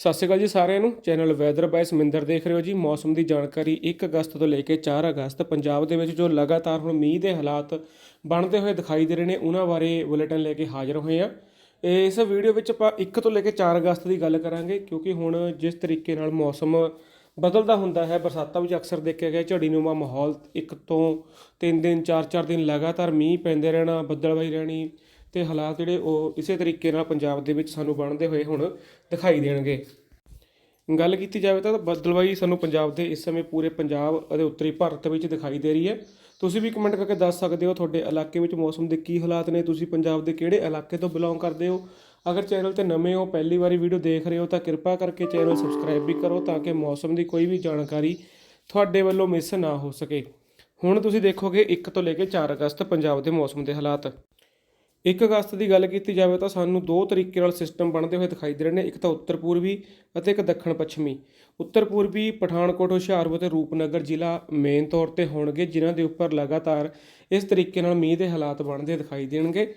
ਸਤਿ ਸ਼੍ਰੀ ਅਕਾਲ ਜੀ ਸਾਰਿਆਂ ਨੂੰ। ਚੈਨਲ ਵੈਦਰ ਬਾਈ ਸਮਿੰਦਰ ਦੇਖ ਰਹੇ ਹੋ ਜੀ। ਮੌਸਮ ਦੀ ਜਾਣਕਾਰੀ 1 ਅਗਸਤ ਤੋਂ ਲੈ ਕੇ 4 ਅਗਸਤ। ਪੰਜਾਬ ਦੇ ਵਿੱਚ ਜੋ ਲਗਾਤਾਰ ਹੁਣ ਮੀਂਹ ਦੇ ਹਾਲਾਤ ਬਣਦੇ ਹੋਏ ਦਿਖਾਈ ਦੇ ਰਹੇ ਨੇ, ਉਹਨਾਂ ਬਾਰੇ ਬੁਲੇਟਿਨ ਲੈ ਕੇ ਹਾਜ਼ਰ ਹੋਏ ਆ ਇਸ ਵੀਡੀਓ ਵਿੱਚ ਆਪਾਂ 1 ਤੋਂ ਲੈ ਕੇ 4 ਅਗਸਤ ਦੀ ਗੱਲ ਕਰਾਂਗੇ, ਕਿਉਂਕਿ ਹੁਣ ਜਿਸ ਤਰੀਕੇ ਨਾਲ ਮੌਸਮ ਬਦਲਦਾ ਹੁੰਦਾ ਹੈ, ਬਰਸਾਤਾਂ ਵਿੱਚ ਅਕਸਰ ਦੇਖਿਆ ਗਿਆ ਝੜੀਨੁਮਾ ਮਾਹੌਲ ਇੱਕ ਤੋਂ ਤਿੰਨ ਦਿਨ, ਚਾਰ ਚਾਰ ਦਿਨ ਲਗਾਤਾਰ ਮੀਂਹ ਪੈਂਦੇ ਰਹਿਣਾ ਬੱਦਲਬਾਈ ਰਹਿਣੀ ਤੇ ਹਾਲਾਤ ਜਿਹੜੇ ਉਹ ਇਸੇ ਤਰੀਕੇ ਨਾਲ ਪੰਜਾਬ ਦੇ ਵਿੱਚ ਸਾਨੂੰ ਬਣਦੇ ਹੋਏ ਹੁਣ ਦਿਖਾਈ ਦੇਣਗੇ। ਗੱਲ ਕੀਤੀ ਜਾਵੇ ਤਾਂ ਬਦਲਵਾਈ ਸਾਨੂੰ ਪੰਜਾਬ ਦੇ ਇਸ ਸਮੇਂ ਪੂਰੇ ਪੰਜਾਬ ਅਤੇ ਉੱਤਰੀ ਭਾਰਤ ਵਿੱਚ ਦਿਖਾਈ ਦੇ ਰਹੀ ਹੈ। ਤੁਸੀਂ ਵੀ ਕਮੈਂਟ ਕਰਕੇ ਦੱਸ ਸਕਦੇ ਹੋ ਤੁਹਾਡੇ ਇਲਾਕੇ ਵਿੱਚ ਮੌਸਮ ਦੇ ਕੀ ਹਾਲਾਤ ਨੇ, ਤੁਸੀਂ ਪੰਜਾਬ ਦੇ ਕਿਹੜੇ ਇਲਾਕੇ ਤੋਂ ਬਿਲੋਂਗ ਕਰਦੇ ਹੋ? ਅਗਰ ਚੈਨਲ ਤੇ ਨਵੇਂ ਹੋ, ਪਹਿਲੀ ਵਾਰੀ ਵੀਡੀਓ ਦੇਖ ਰਹੇ ਹੋ ਤਾਂ ਕਿਰਪਾ ਕਰਕੇ ਚੈਨਲ ਸਬਸਕ੍ਰਾਈਬ ਵੀ ਕਰੋ ਤਾਂ ਕਿ ਮੌਸਮ ਦੀ ਕੋਈ ਵੀ ਜਾਣਕਾਰੀ ਤੁਹਾਡੇ ਵੱਲੋਂ ਮਿਸ ਨਾ ਹੋ ਸਕੇ। ਹੁਣ ਤੁਸੀਂ ਦੇਖੋਗੇ 1 ਤੋਂ ਲੈ ਕੇ 4 ਅਗਸਤ ਪੰਜਾਬ ਦੇ ਮੌਸਮ ਦੇ ਹਾਲਾਤ। 1 ਅਗਸਤ ਦੀ ਗੱਲ ਕੀਤੀ ਜਾਵੇ ਤਾਂ ਸਾਨੂੰ ਦੋ ਤਰੀਕੇ ਨਾਲ ਸਿਸਟਮ ਬਣਦੇ ਹੋਏ ਦਿਖਾਈ ਦੇ ਰਹੇ ਨੇ, ਇੱਕ ਤਾਂ ਉੱਤਰ ਪੂਰਬੀ ਅਤੇ ਇੱਕ ਦੱਖਣ ਪੱਛਮੀ। ਉੱਤਰ ਪੂਰਬੀ ਪਠਾਨਕੋਟ, ਹੁਸ਼ਿਆਰਪੁਰ ਅਤੇ ਰੂਪਨਗਰ ਜ਼ਿਲ੍ਹਾ ਮੇਨ ਤੌਰ ਤੇ ਹੋਣਗੇ, ਜਿਨ੍ਹਾਂ ਦੇ ਉੱਪਰ ਲਗਾਤਾਰ ਇਸ ਤਰੀਕੇ ਨਾਲ ਮੀਂਹ ਦੇ ਹਾਲਾਤ ਬਣਦੇ ਦਿਖਾਈ ਦੇਣਗੇ।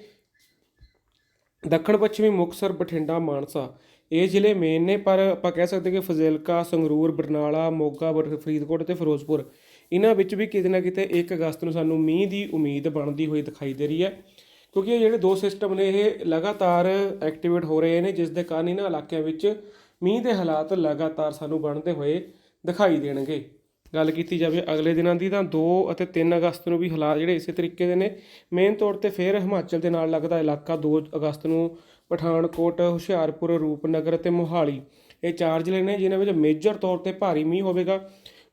ਦੱਖਣ ਪੱਛਮੀ ਮੁਕਤਸਰ, ਬਠਿੰਡਾ, ਮਾਨਸਾ, ਇਹ ਜ਼ਿਲ੍ਹੇ ਮੇਨ ਨੇ, ਪਰ ਆਪਾਂ ਕਹਿ ਸਕਦੇ ਕਿ ਫਜ਼ਿਲਕਾ, ਸੰਗਰੂਰ, ਬਰਨਾਲਾ, ਮੋਗਾ, ਬਰ- ਫਰੀਦਕੋਟ ਤੇ ਫਿਰੋਜ਼ਪੁਰ, ਇਹਨਾਂ ਵਿੱਚ ਵੀ ਕਿਤੇ ਨਾ ਕਿਤੇ 1 ਅਗਸਤ ਨੂੰ ਸਾਨੂੰ ਮੀਂਹ ਦੀ ਉਮੀਦ ਬਣਦੀ ਹੋਈ ਦਿਖਾਈ ਦੇ ਰਹੀ ਹੈ। ਕਿਉਂਕਿ ਇਹ ਜਿਹੜੇ ਦੋ ਸਿਸਟਮ ਨੇ, ਇਹ ਲਗਾਤਾਰ ਐਕਟੀਵੇਟ ਹੋ ਰਹੇ ਨੇ ਜਿਸ ਦੇ ਕਾਰਨ ਇਹਨਾਂ ਇਲਾਕਿਆਂ ਵਿੱਚ ਮੀਂਹ ਦੇ ਹਾਲਾਤ ਲਗਾਤਾਰ ਸਾਨੂੰ ਬਣਦੇ ਹੋਏ ਦਿਖਾਈ ਦੇਣਗੇ। ਗੱਲ ਕੀਤੀ ਜਾਵੇ ਅਗਲੇ ਦਿਨਾਂ ਦੀ, ਤਾਂ 2 ਅਤੇ 3 ਅਗਸਤ ਨੂੰ ਵੀ ਹਾਲਾਤ ਜਿਹੜੇ ਇਸੇ ਤਰੀਕੇ ਦੇ ਨੇ। ਮੇਨ ਤੌਰ ਤੇ ਫਿਰ ਹਿਮਾਚਲ ਦੇ ਨਾਲ ਲੱਗਦਾ ਇਲਾਕਾ 2 ਅਗਸਤ ਨੂੰ ਪਠਾਨਕੋਟ, ਹੁਸ਼ਿਆਰਪੁਰ, ਰੂਪਨਗਰ ਅਤੇ ਮੋਹਾਲੀ। ਇਹ ਚਾਰ ਜ਼ਿਲ੍ਹੇ ਨੇ, ਜਿਨ੍ਹਾਂ ਵਿੱਚ ਮੇਜਰ ਤੌਰ ਤੇ ਭਾਰੀ ਮੀਂਹ ਹੋਵੇਗਾ।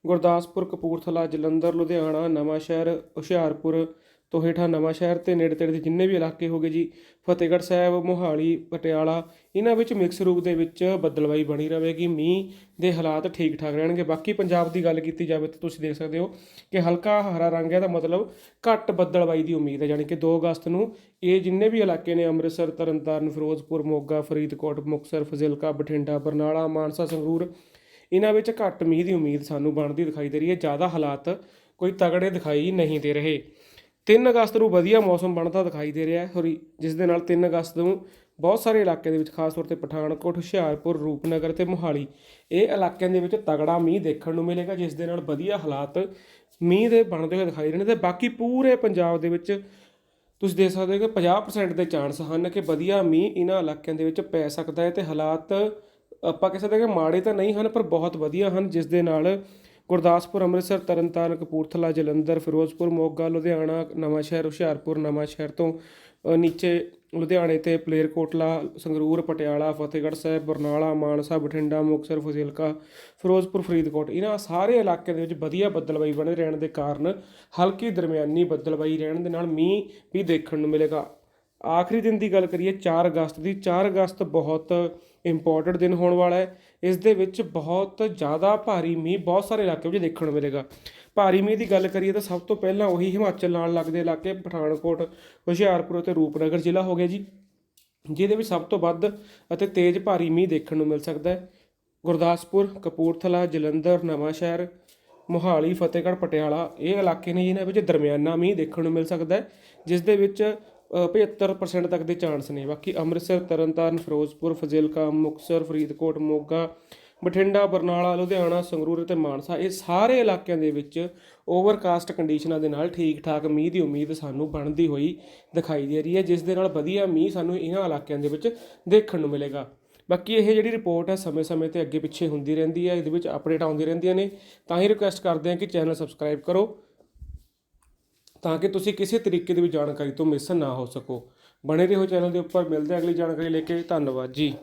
ਗੁਰਦਾਸਪੁਰ, ਕਪੂਰਥਲਾ, ਜਲੰਧਰ, ਲੁਧਿਆਣਾ, ਨਵਾਂਸ਼ਹਿਰ, ਹੁਸ਼ਿਆਰਪੁਰ ਤੋਂ ਹੇਠਾਂ ਨਵਾਂਸ਼ਹਿਰ ਤੇ ਨੇੜੇ ਤੇੜੇ ਦੇ ਜਿੰਨੇ ਵੀ ਇਲਾਕੇ ਹੋਗੇ ਜੀ, ਫਤਿਹਗੜ੍ਹ ਸਾਹਿਬ, ਮੋਹਾਲੀ, ਪਟਿਆਲਾ, ਇਹਨਾਂ ਵਿੱਚ ਮਿਕਸ ਰੂਪ ਦੇ ਵਿੱਚ ਬੱਦਲਵਾਈ ਬਣੀ ਰਹੇਗੀ ਮੀਂਹ ਦੇ ਹਾਲਾਤ ਠੀਕ ਠਾਕ ਰਹਿਣਗੇ। ਬਾਕੀ ਪੰਜਾਬ ਦੀ ਗੱਲ ਕੀਤੀ ਜਾਵੇ ਤਾਂ ਤੁਸੀਂ ਦੇਖ ਸਕਦੇ ਹੋ ਕਿ ਹਲਕਾ ਹਰਾ ਰੰਗ ਹੈ ਦਾ ਮਤਲਬ ਘੱਟ ਬੱਦਲਵਾਈ ਦੀ ਉਮੀਦ ਹੈ, ਯਾਨੀ ਕਿ 2 ਅਗਸਤ ਨੂੰ ਇਹ ਜਿੰਨੇ ਵੀ ਇਲਾਕੇ ਨੇ, ਅੰਮ੍ਰਿਤਸਰ, ਤਰਨਤਾਰਨ, ਫਿਰੋਜ਼ਪੁਰ, ਮੋਗਾ, ਫਰੀਦਕੋਟ, ਮੁਕਤਸਰ, ਫਜ਼ਿਲਕਾ, ਬਠਿੰਡਾ, ਬਰਨਾਲਾ, ਮਾਨਸਾ, ਸੰਗਰੂਰ, ਇਹਨਾਂ ਵਿੱਚ ਘੱਟ ਮੀਂਹ ਦੀ ਉਮੀਦ ਸਾਨੂੰ ਬਣਦੀ ਦਿਖਾਈ ਦੇ ਰਹੀ ਹੈ। ਜ਼ਿਆਦਾ ਹਾਲਾਤ ਕੋਈ ਤਗੜੇ ਦਿਖਾਈ ਨਹੀਂ ਦੇ ਰਹੇ। 3 ਅਗਸਤ ਨੂੰ ਵਧੀਆ ਮੌਸਮ ਬਣਦਾ ਦਿਖਾਈ ਦੇ ਰਿਹਾ ਹੈ। ਸੋਰੀ ਜਿਸ ਦੇ ਨਾਲ 3 ਅਗਸਤ ਨੂੰ ਬਹੁਤ ਸਾਰੇ ਇਲਾਕਿਆਂ ਦੇ ਵਿੱਚ ਖਾਸ ਤੌਰ ਤੇ ਪਠਾਨਕੋਟ, ਹੁਸ਼ਿਆਰਪੁਰ, ਰੂਪਨਗਰ ਤੇ ਮੋਹਾਲੀ, ਇਹ ਇਲਾਕਿਆਂ ਦੇ ਵਿੱਚ ਤਗੜਾ ਮੀਂਹ ਦੇਖਣ ਨੂੰ ਮਿਲੇਗਾ, ਜਿਸ ਦੇ ਨਾਲ ਵਧੀਆ ਹਾਲਾਤ ਮੀਂਹ ਦੇ ਬਣਦੇ ਹੋਏ ਦਿਖਾਈ ਦੇ ਰਹੇ ਨੇ ਤੇ ਬਾਕੀ ਪੂਰੇ ਪੰਜਾਬ ਦੇ ਵਿੱਚ ਤੁਸੀਂ ਦੇਖ ਸਕਦੇ ਹੋ ਕਿ 50% ਦੇ ਚਾਂਸ ਹਨ ਕਿ ਵਧੀਆ ਮੀਂਹ ਇਹਨਾਂ ਇਲਾਕਿਆਂ ਦੇ ਵਿੱਚ ਪੈ ਸਕਦਾ ਹੈ ਤੇ ਹਾਲਾਤ ਆਪਾਂ ਕਹਿ ਸਕਦੇ ਹਾਂ ਕਿ ਮਾੜੇ ਤਾਂ ਨਹੀਂ ਹਨ, ਪਰ ਬਹੁਤ ਵਧੀਆ ਹਨ, ਜਿਸ ਦੇ ਨਾਲ ਗੁਰਦਾਸਪੁਰ, ਅੰਮ੍ਰਿਤਸਰ, ਤਰਨਤਾਰਨ, ਕਪੂਰਥਲਾ, ਜਲੰਧਰ, ਫਿਰੋਜ਼ਪੁਰ, ਮੋਗਾ, ਲੁਧਿਆਣਾ, ਨਵਾਂਸ਼ਹਿਰ, ਹੁਸ਼ਿਆਰਪੁਰ, ਨਵਾਂਸ਼ਹਿਰ ਤੋਂ ਨੀਚੇ ਲੁਧਿਆਣੇ ਤੇ ਪਲੇਰਕੋਟਲਾ ਸੰਗਰੂਰ, ਪਟਿਆਲਾ, ਫਤਿਹਗੜ੍ਹ ਸਾਹਿਬ, ਬਰਨਾਲਾ, ਮਾਨਸਾ, ਬਠਿੰਡਾ, ਮੁਕਤਸਰ, ਫਜ਼ਿਲਕਾ, ਫਿਰੋਜ਼ਪੁਰ, ਫਰੀਦਕੋਟ। ਇਹਨਾਂ ਸਾਰੇ ਇਲਾਕਿਆਂ ਦੇ ਵਿੱਚ ਵਧੀਆ ਬੱਦਲਬਾਈ ਬਣੇ ਰਹਿਣ ਦੇ ਕਾਰਨ ਹਲਕੀ ਦਰਮਿਆਨੀ ਬੱਦਲਬਾਈ ਰਹਿਣ ਦੇ ਨਾਲ ਮੀਂਹ ਵੀ ਦੇਖਣ ਨੂੰ ਮਿਲੇਗਾ। ਆਖਰੀ ਦਿਨ ਦੀ ਗੱਲ ਕਰੀਏ 4 ਅਗਸਤ ਦੀ। 4 ਅਗਸਤ ਬਹੁਤ ਇੰਪੋਰਟੈਂਟ ਦਿਨ ਹੋਣ ਵਾਲਾ ਹੈ। ਇਸ ਦੇ ਵਿੱਚ ਬਹੁਤ ਜ਼ਿਆਦਾ ਭਾਰੀ ਮੀਂਹ, ਬਹੁਤ ਸਾਰੇ ਇਲਾਕੇ ਵਿੱਚ ਦੇਖਣ ਨੂੰ ਮਿਲੇਗਾ। ਭਾਰੀ ਮੀਂਹ ਦੀ ਗੱਲ ਕਰੀਏ ਤਾਂ ਸਭ ਤੋਂ ਪਹਿਲਾਂ ਉਹੀ ਹਿਮਾਚਲ ਨਾਲ ਲੱਗਦੇ ਇਲਾਕੇ ਪਠਾਨਕੋਟ, ਹੁਸ਼ਿਆਰਪੁਰ ਅਤੇ ਰੂਪਨਗਰ ਜ਼ਿਲ੍ਹਾ ਹੋ ਗਿਆ ਜੀ, ਜਿਹਦੇ ਵਿੱਚ ਸਭ ਤੋਂ ਵੱਧ ਅਤੇ ਤੇਜ਼ ਭਾਰੀ ਮੀਂਹ ਦੇਖਣ ਨੂੰ ਮਿਲ ਸਕਦਾ ਹੈ। ਗੁਰਦਾਸਪੁਰ, ਕਪੂਰਥਲਾ, ਜਲੰਧਰ, ਨਵਾਂਸ਼ਹਿਰ, ਮੋਹਾਲੀ, ਫਤਿਹਗੜ੍ਹ, ਪਟਿਆਲਾ, ਇਹ ਇਲਾਕੇ ਨੇ ਜਿਨ੍ਹਾਂ ਵਿੱਚ ਦਰਮਿਆਨਾ ਮੀਂਹ ਦੇਖਣ ਨੂੰ ਮਿਲ ਸਕਦਾ ਹੈ, ਜਿਸ ਦੇ ਵਿੱਚ 75% ਤੱਕ ਦੇ ਚਾਂਸ ਨੇ। ਬਾਕੀ ਅੰਮ੍ਰਿਤਸਰ, ਤਰਨਤਾਰਨ, ਫਿਰੋਜ਼ਪੁਰ, ਫਜ਼ਿਲਕਾ, ਮੁਕਤਸਰ, ਫਰੀਦਕੋਟ, ਮੋਗਾ, ਬਠਿੰਡਾ, ਬਰਨਾਲਾ, ਲੁਧਿਆਣਾ, ਸੰਗਰੂਰ ਅਤੇ ਮਾਨਸਾ, ਇਹ ਸਾਰੇ ਇਲਾਕਿਆਂ ਦੇ ਵਿੱਚ ਓਵਰਕਾਸਟ ਕੰਡੀਸ਼ਨਾਂ ਦੇ ਨਾਲ ਠੀਕ ਠਾਕ ਮੀਂਹ ਦੀ ਉਮੀਦ ਸਾਨੂੰ ਬਣਦੀ ਹੋਈ ਦਿਖਾਈ ਦੇ ਰਹੀ ਹੈ, ਜਿਸ ਦੇ ਨਾਲ ਵਧੀਆ ਮੀਂਹ ਸਾਨੂੰ ਇਹਨਾਂ ਇਲਾਕਿਆਂ ਦੇ ਵਿੱਚ ਦੇਖਣ ਨੂੰ ਮਿਲੇਗਾ। ਬਾਕੀ ਇਹ ਜਿਹੜੀ ਰਿਪੋਰਟ ਹੈ, ਸਮੇਂ-ਸਮੇਂ ਤੇ ਅੱਗੇ ਪਿੱਛੇ ਹੁੰਦੀ ਰਹਿੰਦੀ ਹੈ, ਇਹਦੇ ਵਿੱਚ ਅਪਡੇਟ ਆਉਂਦੀ ਰਹਿੰਦੀਆਂ ਨੇ। ਤਾਂ ਹੀ ਰਿਕੁਐਸਟ ਕਰਦੇ ਹਾਂ ਕਿ ਚੈਨਲ ਸਬਸਕ੍ਰਾਈਬ ਕਰੋ। ਤਾਂ ਕਿ ਤੁਸੀਂ ਕਿਸੇ ਤਰੀਕੇ ਦੀ ਵੀ ਜਾਣਕਾਰੀ ਤੋਂ ਮਿਸ ਨਾ ਹੋ ਸਕੋ। ਬਣੇ ਰਹੋ ਚੈਨਲ ਦੇ ਉੱਪਰ। ਮਿਲਦੇ ਅਗਲੀ ਜਾਣਕਾਰੀ ਲੈ ਕੇ। ਧੰਨਵਾਦ ਜੀ।